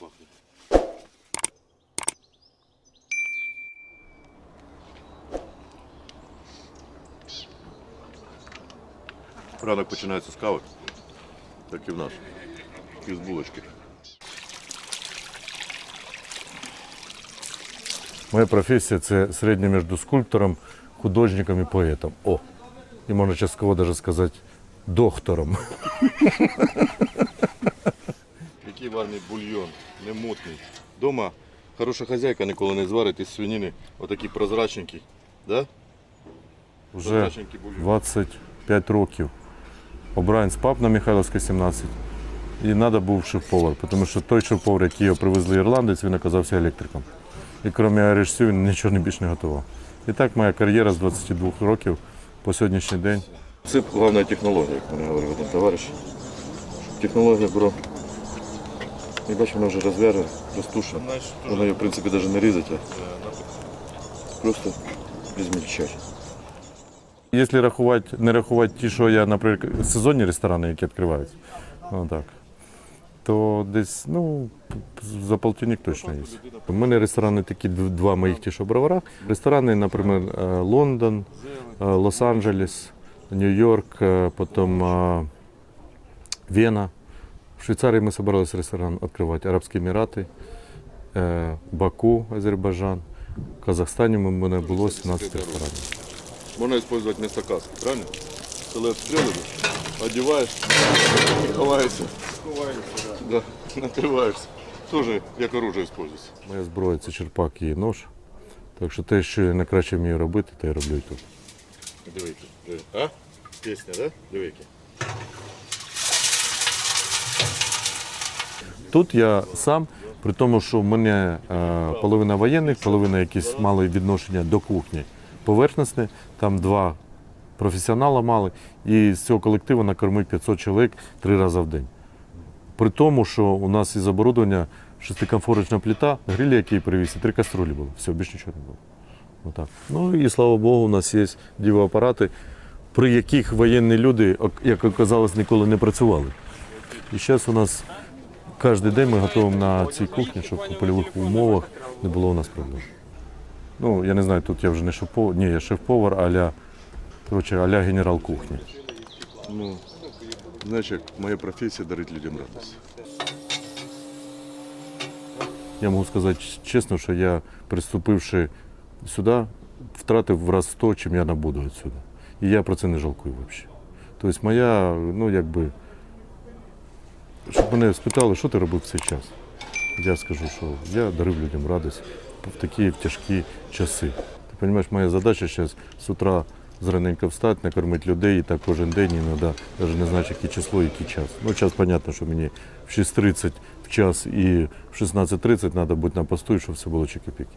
пахне. Ранок починається з кави, так і в нас. І з булочки. Моя професія це середнє між скульптором, художником і поетом. О, і можна частково навіть сказати доктором. Який в армії бульйон, не мутний. Дома хороша хазяйка ніколи не зварить із свинини отакі прозрачненькі. Да? Вже Прозрачненький бульйон. 25 років. Обранець пап на Михайловська 17. І треба був шеф-повар, тому що той шеф-повар, який його привезли ірландець, він оказався електриком. І крім арешцю, він нічого не більш не готував. І так моя кар'єра з 22 років по сьогоднішній день. Це головна технологія, як мене говорив один товариш. Технологія, бро. І бачиш, вона вже розв'яже, розтушена. Вона її, в принципі, навіть не різати, а просто ізмільчати. Якщо рахувати, не рахувати ті, що я, наприклад, сезонні ресторани, які відкриваються, ну, так, то десь ну, за полтинник точно є. У мене ресторани такі два моїх ті, що в броварах. Ресторани, наприклад, е, Лондон, е, Лос-Анджелес, Нью-Йорк, е, потім е, Вена. В Швейцарії ми збиралися ресторан відкривати. Арабські Емірати, е, Баку, Азербайджан. В Казахстані у мене було 17 ресторанів. Можна використовувати вместо каски, правильно? Обстрілюєш, одягаєш, ховаєшся. Ховаєшся, да. Накриваєшся. Тоже як оружие використовується. Моя зброя це черпак і нож. Так що те, що я найкраще вмію робити, те я роблю і тут. Дивіться. А? Пісня, да? Дивіться. Тут я сам, при тому, що в мене е, половина воєнних, половина якісь мали відношення до кухні поверхностне, там два професіонала мали, і з цього колективу накормив 500 чоловік три рази в день. При тому, що у нас із оборудовання шестикомфорочна плита, гриль, який привіз, і три каструлі було. Все, більше нічого не було. Отак. Ну і слава Богу, у нас є дівоапарати, при яких воєнні люди, як оказалось, ніколи не працювали. І зараз у нас кожен день ми готуємо на цій кухні, щоб у польових умовах не було у нас проблем. Ну, я не знаю, тут я вже не шеф-повар, ні, я шеф-повар, аля, коротше, аля генерал кухні. Ну, як моя професія дарить людям радість. Я можу сказати чесно, що я, приступивши сюди, втратив в раз 100, чим я набуду відсюди. І я про це не жалкую взагалі. Тобто моя, ну якби, щоб мене спитали, що ти робив в цей час. Я скажу, що я дарив людям радість в такі тяжкі часи. Ти розумієш, моя задача зараз з утра зраненько встати, накормити людей і так кожен день, іноді навіть не знаю, яке число, який час. Ну, час, зрозуміло, що мені в 6.30 в час і в 16.30 треба бути на посту, щоб все було чики-піки.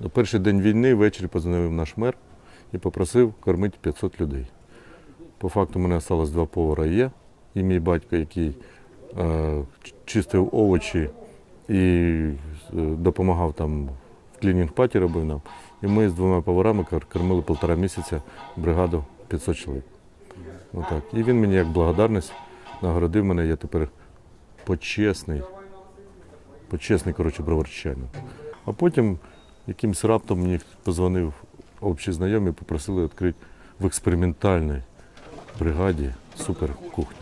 На перший день війни ввечері подзвонив наш мер і попросив кормити 500 людей. По факту мене залишилось два повара я, і мій батько, який е, чистив овочі і е, допомагав там в клінінг-паті робив нам. І ми з двома поварами кормили півтора місяця бригаду 500 чоловік. Отак. І він мені як благодарність нагородив мене, я тепер почесний, почесний, коротше, броварчанин. А потім якимсь раптом мені позвонив общий знайомий, попросили відкрити в експериментальній бригаді суперкухню.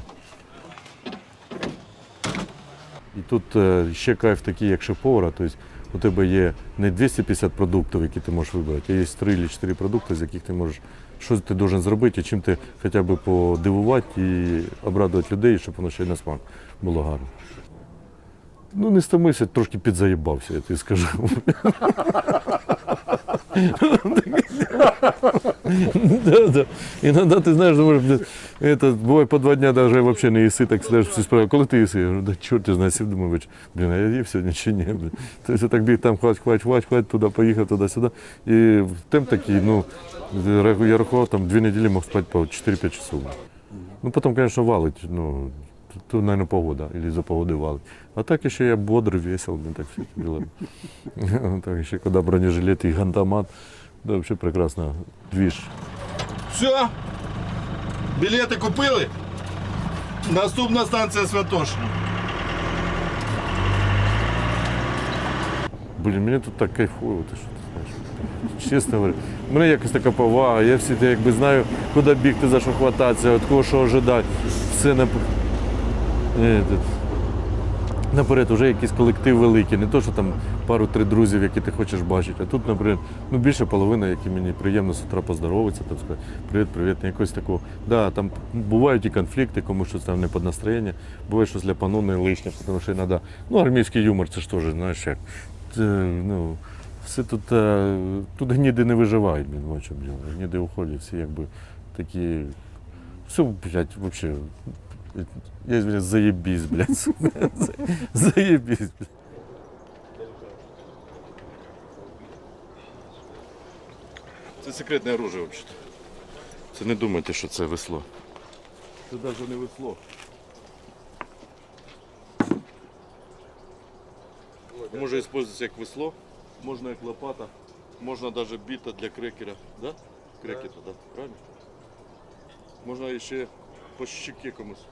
І тут е, ще кайф такий, як шеф-повара, тобто у тебе є не 250 продуктів, які ти можеш вибрати, а є 3 чи 4 продукти, з яких ти можеш, що ти должен зробити, чим ти хоча б подивувати і обрадувати людей, щоб воно ще й на смак було гарно. Ну, не стомився, трошки підзаїбався, я тобі скажу. Да, да. Иногда ты знаешь, думаешь, блин, это бывает по два дня даже вообще не їси, так сидиш, всі справи, коли ти їси? Я говорю, да чорт я знаю, сів, думаю, «Бач, блін, а я їв сьогодні чи ні? Блін. Тобто так біг там, хвать, хвать, хвать, хвать, туди поїхав, туди-сюди. І темп такий, ну, я рахував, там дві неділі мог спати по 4-5 часов. Ну, потім, звісно, валить, ну, то, наверное, погода, или за погоди валить. А так еще я бодрый, весел, мне так все это дело. Так еще, когда бронежилет и гантомат, да, вообще прекрасно, движ. Все? Білети купили? Наступна станція Святошина. Блін, мені тут так кайфово, ти що ти знаєш. Чесно говорю, в мене якась така повага, я всі якби знаю, куди бігти, за що хвататися, від кого що ожидати. Все нап... Тут... Наперед, вже якийсь колектив великий, не то, що там пару-три друзів, які ти хочеш бачити. А тут, наприклад, ну більше половина, які мені приємно з утра поздоровитися, там сказати, привіт, привіт, якось такого. Да, там бувають і конфлікти, кому щось там не під настроєння, буває щось ляпану не лишнє, тому що іноді, ну, армійський юмор, це ж теж, знаєш, як. Це, ну, все тут, е, тут гніди не виживають, блін, в чому діло. Гніди уходять, всі якби такі. Все, блядь, вообще. Я извиняюсь, заебись, блядь. Заебись, блядь. Це секретне оружие взагалі. Це не думайте, що це весло. Це навіть не весло. Може використовуватися як весло, можна як лопата, можна навіть біта для крекера. Да? Крекета, да. Правильно? Можна ще по щеке комусь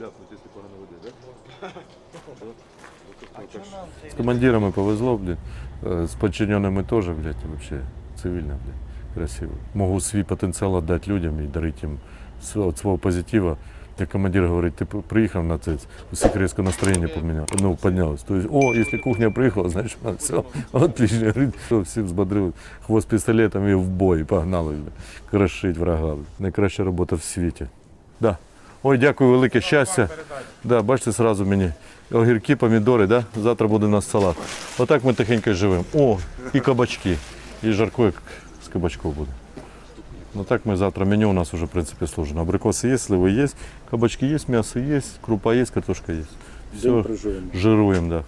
ляпнути, якщо погано веде, да? З командирами повезло, блін. Е, З подчиненими теж, блядь, вообще цивільно, блядь. Красиво. Можу свій потенціал віддати людям і дарити їм свого, свого позитива. Як командир говорить, ти приїхав на це, у всіх різко настроєння поміняв, ну, піднялось. Тобто, о, якщо кухня приїхала, значить, а, все, отлично. Всі взбодрили, хвост пістолетом і в бой, погнали, крошить врага. Найкраща робота в світі. Да. Ой, дякую, велике щастя. Да, бачите, зразу мені огірки, помідори, да? завтра буде у нас салат. Отак ми тихенько живемо. О, і кабачки. І жарко як з кабачков буде. Ну так ми завтра меню у нас уже в принципі сложено. Абрикоси є, сливи є, кабачки є, м'ясо є, крупа є, картошка є. Все, жируємо, да.